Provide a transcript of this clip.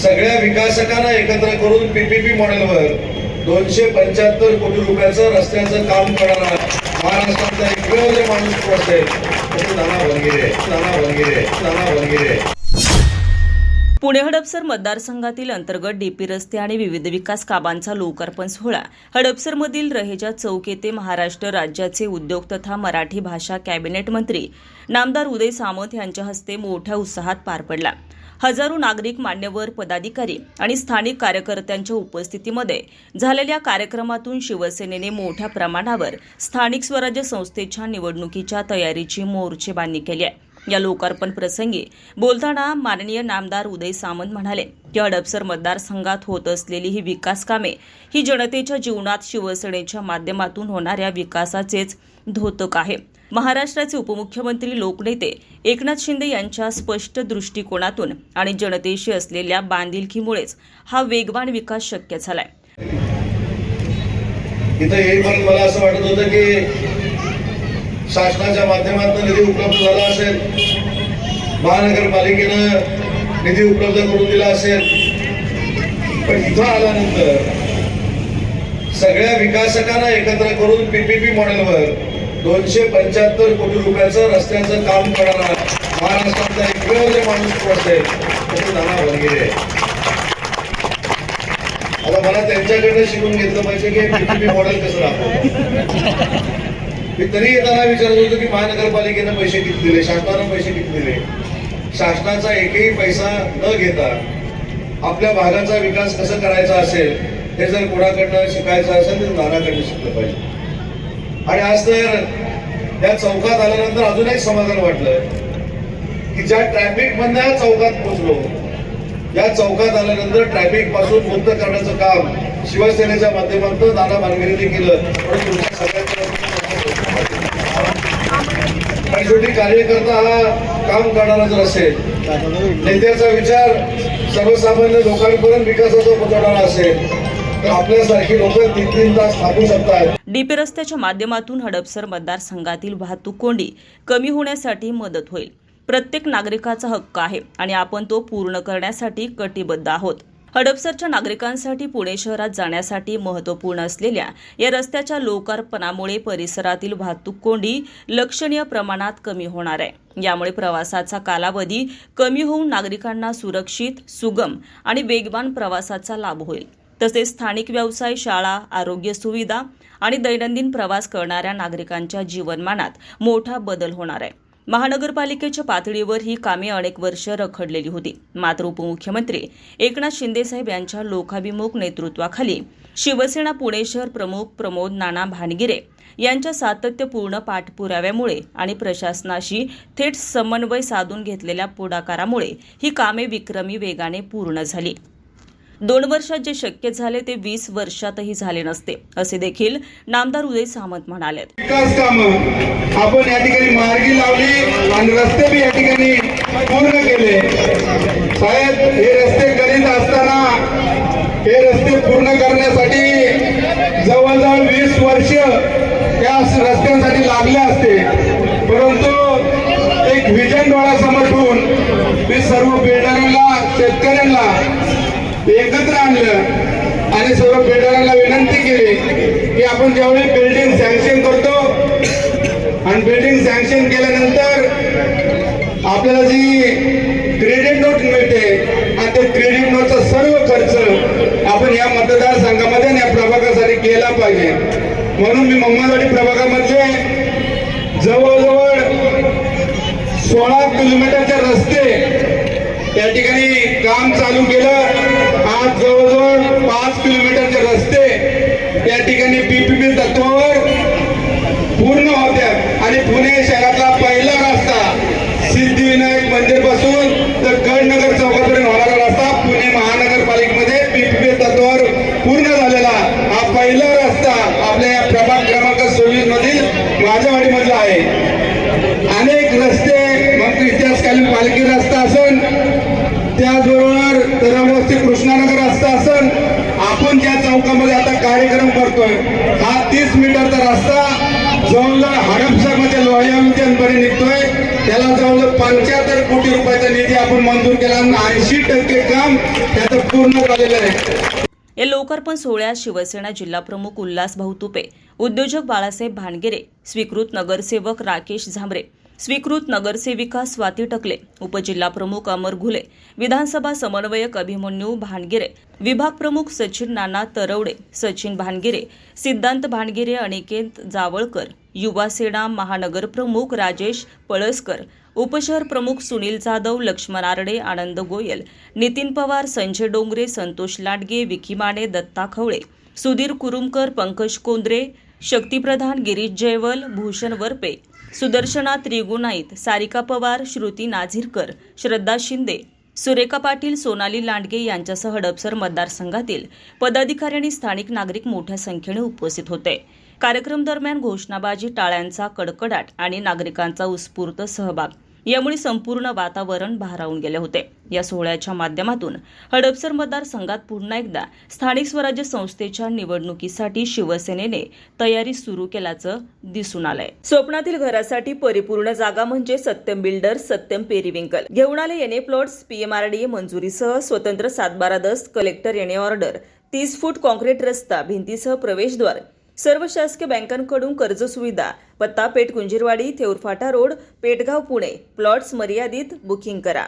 सगळ्या विकासकांना एकत्र करून पीपीपी मॉडेलवर दोनशे पंच्याहत्तर कोटी रुपयाचं रस्त्याचं काम करणारा महाराष्ट्रातला एकमेव जे माणूस असेल? तर तो नाना बनगिरे नाना बनगिरे नाना बनगिरे पुणे हडपसर मतदारसंघातील अंतर्गत डीपी रस्ते आणि विविध विकास कामांचा लोकार्पण सोहळा. हडपसरमधील रहेजा चौक येथे महाराष्ट्र राज्याचे उद्योग तथा मराठी भाषा कॅबिनेट मंत्री नामदार उदय सामंत यांच्या हस्ते मोठ्या उत्साहात पार पडला. हजारो नागरिक मान्यवर पदाधिकारी आणि स्थानिक कार्यकर्त्यांच्या उपस्थितीमध्ये झालेल्या कार्यक्रमातून शिवसेनेने मोठ्या प्रमाणावर स्थानिक स्वराज्य संस्थेच्या निवडणुकीच्या तयारीची मोर्चेबांधणी केली आहे. या लोकार्पण प्रसंगी बोलताना माननीय नामदार उदय सामंत म्हणाले की हडपसर मतदारसंघात होत असलेली ही विकास कामे ही जनतेच्या जीवनात शिवसेनेच्या माध्यमातून होणाऱ्या विकासाचेच धोतक आहे. महाराष्ट्राचे उपमुख्यमंत्री लोकनेते एकनाथ शिंदे यांच्या स्पष्ट दृष्टिकोनातून आणि जनतेशी असलेल्या बांधिलकीमुळेच हा वेगवान विकास शक्य झालाय इथं येईपर्यंत मला असं वाटत होतं की शासनाच्या माध्यमातून निधी उपलब्ध झाला असेल. महानगरपालिकेनं निधी उपलब्ध करून दिला असेल. पण इथं आल्यानंतर सगळ्या विकासकांना एकत्र करून पीपीपी मॉडेलवर दोनशे पंच्याहत्तर कोटी रुपयाचं रस्त्याचं काम करणारा महाराष्ट्राचा एकमेव जे माणूस असेल तो नाना बनगिरे आता मला त्यांच्याकडनं शिकून घेतलं पाहिजे की पीपीपी मॉडेल कसं राहतो मी तरी येताना विचारत होतो की महानगरपालिकेनं पैसे किती दिले? शासनानं पैसे किती दिले? शासनाचा एकही पैसा न घेता आपल्या भागाचा विकास कसा करायचा असेल हे जर कोणाकडनं शिकायचं असेल तर नानाकडनं शिकलं पाहिजे. आणि आज तर या चौकात आल्यानंतर अजून एक समाधान वाटलं की ज्या ट्रॅफिक मधल्या चौकात पोहोचलो या चौकात आल्यानंतर ट्रॅफिकपासून मुक्त करण्याचं काम शिवसेनेच्या माध्यमातून नाना मानगिरीने केलं म्हणून तुमच्या सगळ्यांच्या शेवटी कार्यकर्ता हा काम करणारा जर असेल. नेत्याचा विचार सर्वसामान्य लोकांपर्यंत विकासाचा पोहोचवणारा असेल. डीपी रस्त्याच्या माध्यमातून हडपसर मतदारसंघातील वाहतूक कोंडी कमी होण्यासाठी मदत होईल. प्रत्येक नागरिकाचा हक्क आहे आणि आपण तो पूर्ण करण्यासाठी कटिबद्ध आहोत. हडपसरच्या नागरिकांसाठी पुणे शहरात जाण्यासाठी महत्त्वपूर्ण असलेल्या या रस्त्याच्या लोकार्पणामुळे परिसरातील वाहतूक कोंडी लक्षणीय प्रमाणात कमी होणार आहे. यामुळे प्रवासाचा कालावधी कमी होऊन नागरिकांना सुरक्षित सुगम आणि वेगवान प्रवासाचा लाभ होईल. तसेच स्थानिक व्यवसाय शाळा आरोग्य सुविधा आणि दैनंदिन प्रवास करणाऱ्या नागरिकांच्या जीवनमानात मोठा बदल होणार आहे. महानगरपालिकेच्या पातळीवर ही कामे अनेक वर्ष रखडलेली होती. मात्र उपमुख्यमंत्री एकनाथ शिंदेसाहेब यांच्या लोकाभिमुख नेतृत्वाखाली शिवसेना पुणे शहर प्रमुख प्रमोद नाना भानगिरे यांच्या सातत्यपूर्ण पाठपुराव्यामुळे आणि प्रशासनाशी थेट समन्वय साधून घेतलेल्या पुढाकारामुळे ही कामे विक्रमी वेगाने पूर्ण झाली. दोन वर्षात जे शक्य झाले ते वीस वर्षातही झाले नसते असे देखील नामदार उदय सामंत म्हणाले विकास काम आपण या ठिकाणी मार्गी लावली आणि रस्ते बी या ठिकाणी पूर्ण केले. साहेब हे रस्ते करीत असताना हे रस्ते पूर्ण करण्यासाठी जवळजवळ वीस वर्ष त्या रस्त्यांसाठी लागले असते. परंतु एक विजन डोळ्यासमोर ठेवून मी सर्व बिल्डरांना शेतकऱ्यांना एकत्र आणलं आणि सर्व बिल्डरांना विनंती केली की आपण ज्यावेळी बिल्डिंग सँक्शन करतो आणि बिल्डिंग सँक्शन केल्यानंतर आपल्याला जी क्रेडिट नोट मिळते आणि ते क्रेडिट नोटचा सर्व खर्च आपण या मतदारसंघामध्ये आणि या प्रभागासाठी केला पाहिजे. म्हणून मी मोहम्मदवाडी प्रभागामधले जवळजवळ सोळा किलोमीटरचे रस्ते त्या ठिकाणी काम चालू केले. मंदिरपासून तर गडनगर चौकापर्यंत होणारा रस्ता पुणे महानगरपालिकेमध्ये पीपीपी तत्वावर पूर्ण झालेला हा पहिला रस्ता आपल्या या प्रभाग क्रमांक सव्वीस मधील माझ्यावाडीमधला आहे. अनेक रस्ते मग इतिहासकालीन पालखी रस्ता असन त्याचबरोबर तरवस्ती कृष्णानगर रस्ता असन. आपण ज्या चौकामध्ये आता कार्यक्रम करतोय. हा तीस मीटरचा रस्ता जवळजवळ हडपसरमध्ये लोहिया निघतोय. त्याला जवळजवळ पंच्याहत्तर कोटी रुपयाचा निधी आपण मंजूर केला आणि ऐंशी टक्के काम त्याचं पूर्ण झालेलं आहे. या लोकार्पण सोहळ्यात शिवसेना जिल्हाप्रमुख उल्हास भाऊ तुपे उद्योजक बाळासाहेब भानगिरे स्वीकृत नगरसेवक राकेश झांबरे स्वीकृत नगरसेविका स्वाती टकले उपजिल्हाप्रमुख अमर घुले विधानसभा समन्वयक अभिमन्यू भानगिरे विभाग प्रमुख सचिन नाना तरवडे सचिन भानगिरे सिद्धांत भानगिरे अनिकेत जावळकर युवासेना महानगरप्रमुख महानगर प्रमुख राजेश पळसकर उपशहर प्रमुख सुनील जाधव लक्ष्मण आरडे आनंद गोयल नितीन पवार संजय डोंगरे संतोष लांडगे विकी माने दत्ता खवळे सुधीर कुरुमकर पंकज कोंद्रे शक्तिप्रधान गिरीश जयवल भूषण वरपे सुदर्शना त्रिगुणाईत सारिका पवार श्रुती नाझिरकर श्रद्धा शिंदे सुरेखा पाटील सोनाली लांडगे यांच्यासह हडपसर मतदारसंघातील पदाधिकारी आणि स्थानिक नागरिक मोठ्या संख्येने उपस्थित होते. कार्यक्रम दरम्यान घोषणाबाजी टाळ्यांचा कडकडाट आणि नागरिकांचा उत्स्फूर्त सहभाग. यामुळे संपूर्ण वातावरण भारावून गेले होते. या सोहळ्याच्या माध्यमातून हडपसर मतदारसंघात पुन्हा एकदा स्थानिक स्वराज्य संस्थेच्या निवडणुकीसाठी शिवसेनेने तयारी सुरू केल्याचं दिसून आलंय. स्वप्नातील घरासाठी परिपूर्ण जागा म्हणजे सत्यम बिल्डर सत्यम पेरिविंकल. घेऊन आले येणे प्लॉट्स पीएमआरडीए मंजुरीसह स्वतंत्र सातबारा दस कलेक्टर येणे ऑर्डर तीस फूट कॉन्क्रीट रस्ता भिंतीसह प्रवेशद्वार सर्व शासकीय बँकांकडून कर्ज सुविधा पत्ता पेठ गुंजीरवाडी थेऊरफाटा रोड पेटगाव पुणे. प्लॉट्स मर्यादित बुकिंग करा.